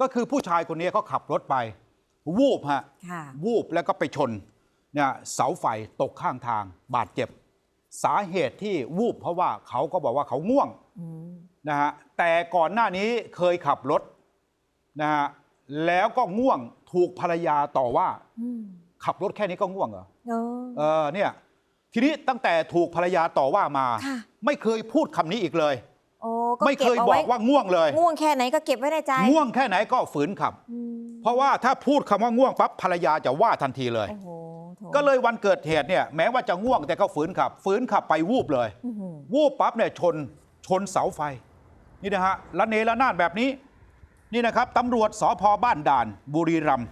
ก็คือผู้ชายคนนี้เขาขับรถไป วูบฮะค่ะวูบแล้วก็ไปชนเนี่ยเสาไฟตกข้างทางบาดเจ็บ สาเหตุที่วูบเพราะว่าเขาก็บอกว่าเขาง่วงอืมนะฮะแต่ก่อนหน้านี้เคยขับรถนะฮะแล้วก็ง่วงถูกภรรยาต่อว่า อืมขับรถแค่นี้ก็ง่วงเหรอ เออ เออเนี่ยทีนี้ตั้งแต่ถูกภรรยาต่อว่ามา ค่ะ ไม่เคยพูดคำนี้อีกเลยโอ้ ก็ไม่เคยเาบไว้อกว่าง่วงเลย ง่วงแค่ไหนก็เก็บไว้ในใจ ง่วงแค่ไหนก็ฝืนขับอืมเพราะว่าถ้าพูดคำว่าง่วงปั๊บภรรยาจะว่าทันทีเลยโอ้โหโถก็เลยวันเกิดเหตุเนี่ยแม้ว่าจะง่วงแต่ก็ฝืนขับ ฝืนขับไปวูบเลยอื้อหือวูบปั๊บเนี่ยชนชนเสาไฟ นี่นะฮะละเนระนาดแบบนี้ นี่นะครับตำรวจสพบ้านด่าน บุรีรัมย์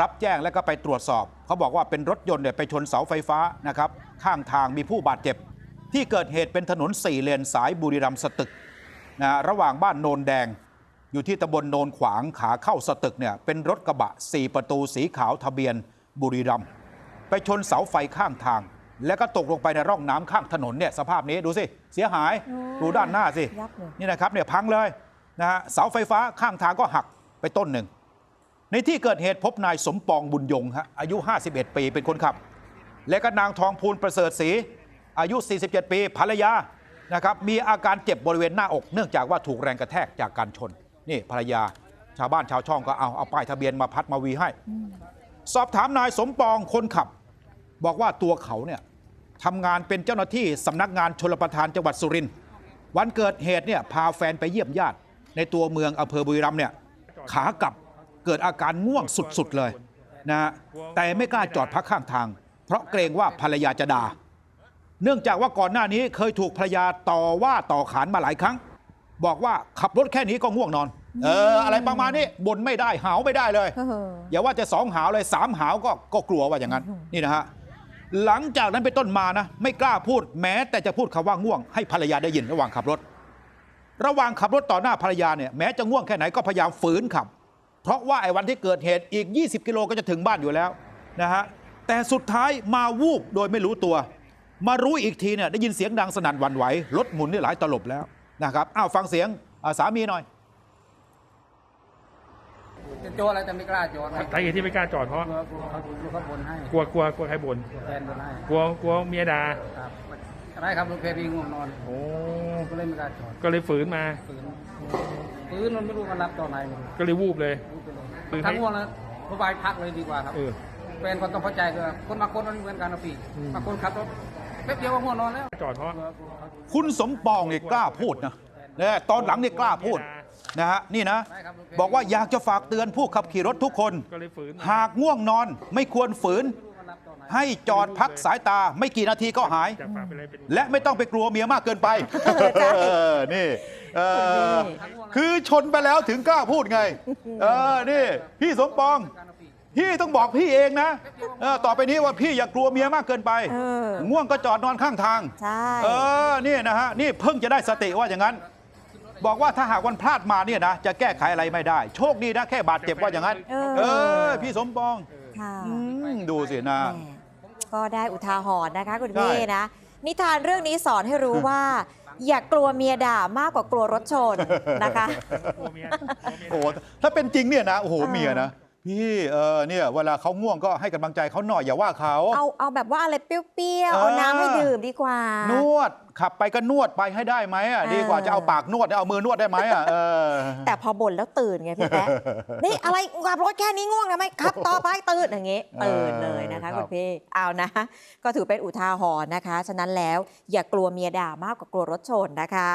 รับแจ้งแล้วก็ไปตรวจสอบ เขาบอกว่าเป็นรถยนต์เนี่ยไปชนเสาไฟฟ้านะครับ ข้างทางมีผู้บาดเจ็บ ที่เกิดเหตุเป็นถนนสี่เลนสายบุรีรัมย์สตึก นะฮะระหว่างบ้านโนนแดง อยู่ที่ตำบลโนนขวางขาเข้าสตึกเนี่ยเป็นรถกระบะ 4 ประตูสีขาวทะเบียนบุรีรัมย์ไปชนเสาไฟข้างทาง แล้วก็ตกลงไปในร่องน้ำข้างถนนเนี่ยสภาพนี้ดูสิ เสียหายโอ้ดูด้านหน้าสิยับเลยนี่นะครับเนี่ยพังเลยนะฮะเสาไฟฟ้าข้างทางก็หักไปต้นหนึ่ง ในที่เกิดเหตุพบนายสมปองบุญยงฮะอายุ 51 ปีเป็นคนขับ และก็นางทองพูนประเสริฐศรีอายุ 47 ปีภรรยา นะครับมีอาการเจ็บบริเวณหน้าอกเนื่องจากว่าถูกแรงกระแทกจากการชน นี่ภรรยาชาวบ้านชาวช่องก็เอาเอาป้ายทะเบียนมาพัดมาวีให้ สอบถามนายสมปองคนขับ บอกว่าตัวเขาเนี่ยทำงานเป็นเจ้าหน้าที่สำนักงานชลประทานจังหวัดสุรินทร์วันเกิดเหตุเนี่ยพาแฟนไปเยี่ยมญาติ ในตัวเมืองอำเภอบุรีรัมย์เนี่ยขากลับเกิดอาการง่วงสุดๆเลยนะฮะแต่ไม่กล้าจอดพักข้างทาง เพราะเกรงว่าภรรยาจะด่า เนื่องจากว่าก่อนหน้านี้เคยถูกภรรยาต่อว่าต่อขานมาหลายครั้ง บอกว่าขับรถแค่นี้ก็ง่วงนอน เออ อะไรประมาณนี้บ่นไม่ได้หาวไม่ได้เลยเอออย่าว่าจะสองหาวเลยสามหาวก็ก็กลัวว่าอย่างนั้น นี่นะฮะหลังจากนั้นเป็นต้นมานะ ไม่กล้าพูดแม้ แต่จะพูดคำว่าง่วง ให้ภรรยาได้ยินระหว่างขับรถ ระหว่างขับรถต่อหน้าภรรยาเนี่ยแม้จะง่วงแค่ไหนก็พยายามฝืนขับ เพราะว่าไอ้วันที่เกิดเหตุอีก 20 กิโลก็จะถึงบ้านอยู่แล้วนะฮะแต่สุดท้ายมาวูบโดยไม่รู้ตัว มารู้อีกทีเนี่ยได้ยินเสียงดังสนั่นหวันไหวรถหมุนนี่หลายตลบแล้วนะครับอ้าวฟังเสียงอ่าสามีหน่อยจะโจรอะไรแต่ไม่กล้าโจรนะสาเหตุที่ไม่กล้าจอดเพราะกลัวกลัวเขากลัวเขาบนให้กลัวกลัวกลัวใครบ่นกลัวแฟนบนให้กลัวกลัวเมียด่าครับอะไรครับลูกเพลีง่วงนอนโอ้ก็เลยไม่กล้าจอดก็เลยฝืนมาฝืนฝืนมันไม่รู้มันรับตอนไหนไม่รู้ก็เลยวูบเลยรู้ไปเลยฝืนให้ถ้าง่วงแล้วสบายพักเลยดีกว่าครับเออแฟนคนต้องเข้าใจคือคนบางคนมันเหมือนกันนะพี่อืมบางคนขับรถ แป๊บเดียวก็ง่วงนอนแล้ว จอดเพราะกลัวกลัวเขาคุณสมปองเนี่ยกล้าพูดนะเนี่ยตอนหลังเนี่ยกล้าพูดนะฮะนี่นะได้ครับลูกเพบอกว่าอยากจะฝากเตือนผู้ขับขี่รถทุกคนก็เลยฝืนหากง่วงนอนไม่ควรฝืนไม่รู้มันรับตอนไหนให้จอดพักสายตาไม่กี่นาทีก็หายจะฝากไปเลยเป็นและไม่ต้องไปกลัวเมียมากเกินไปใช่เออนี่เออนี่คือชนไปแล้วถึงกล้าพูดไงเออนี่พี่สมปองกันนะ พี่พี่ต้องบอกพี่เองนะเออต่อไปนี้ว่าพี่อย่ากลัวเมียมากเกินไป เออง่วงก็จอดนอนข้างทาง ใช่ เออนี่นะฮะนี่เพิ่งจะได้สติว่าอย่างนั้น บอกว่าถ้าหากวันพลาดมาเนี่ยนะจะแก้ไขอะไรไม่ได้ โชคดีนะแค่บาดเจ็บว่าอย่างนั้น เออ เออ พี่สมปองค่ะอืมดูสินะ แหมก็ได้อุทาหรณ์นะคะคุณใช่พี่นะ นิทานเรื่องนี้สอนให้รู้ว่า อย่ากลัวเมียด่ามากกว่ากลัวรถชนนะคะกลัวเมียกลัวเมียโอ้โหถ้าเป็นจริงเนี่ยนะโอ้โหเออเมียนะ พี่เออเนี่ยเวลาเขาง่วงก็ให้กำลังใจเขาหน่อยอย่าว่าเขา เอาเอาแบบว่าอะไรเปรี้ยวๆ เออเอาน้ำให้ดื่มดีกว่า นวดขับไปก็นวดไปให้ได้ไหมอะเออดีกว่าจะเอาปากนวดเอามือนวดได้ไหมอะเออ แต่พอบ่นแล้วตื่นไงพี่แป๊ะนี่อะไรขับรถแค่นี้ง่วงทำไมขับต่อไปตื่นอย่างงี้เออตื่นเลยนะคะครับคุณพี่เอานะ ก็ถือเป็นอุทาหรณ์นะคะ ฉะนั้นแล้วอย่ากลัวเมียด่ามากกว่ากลัวรถชนนะคะ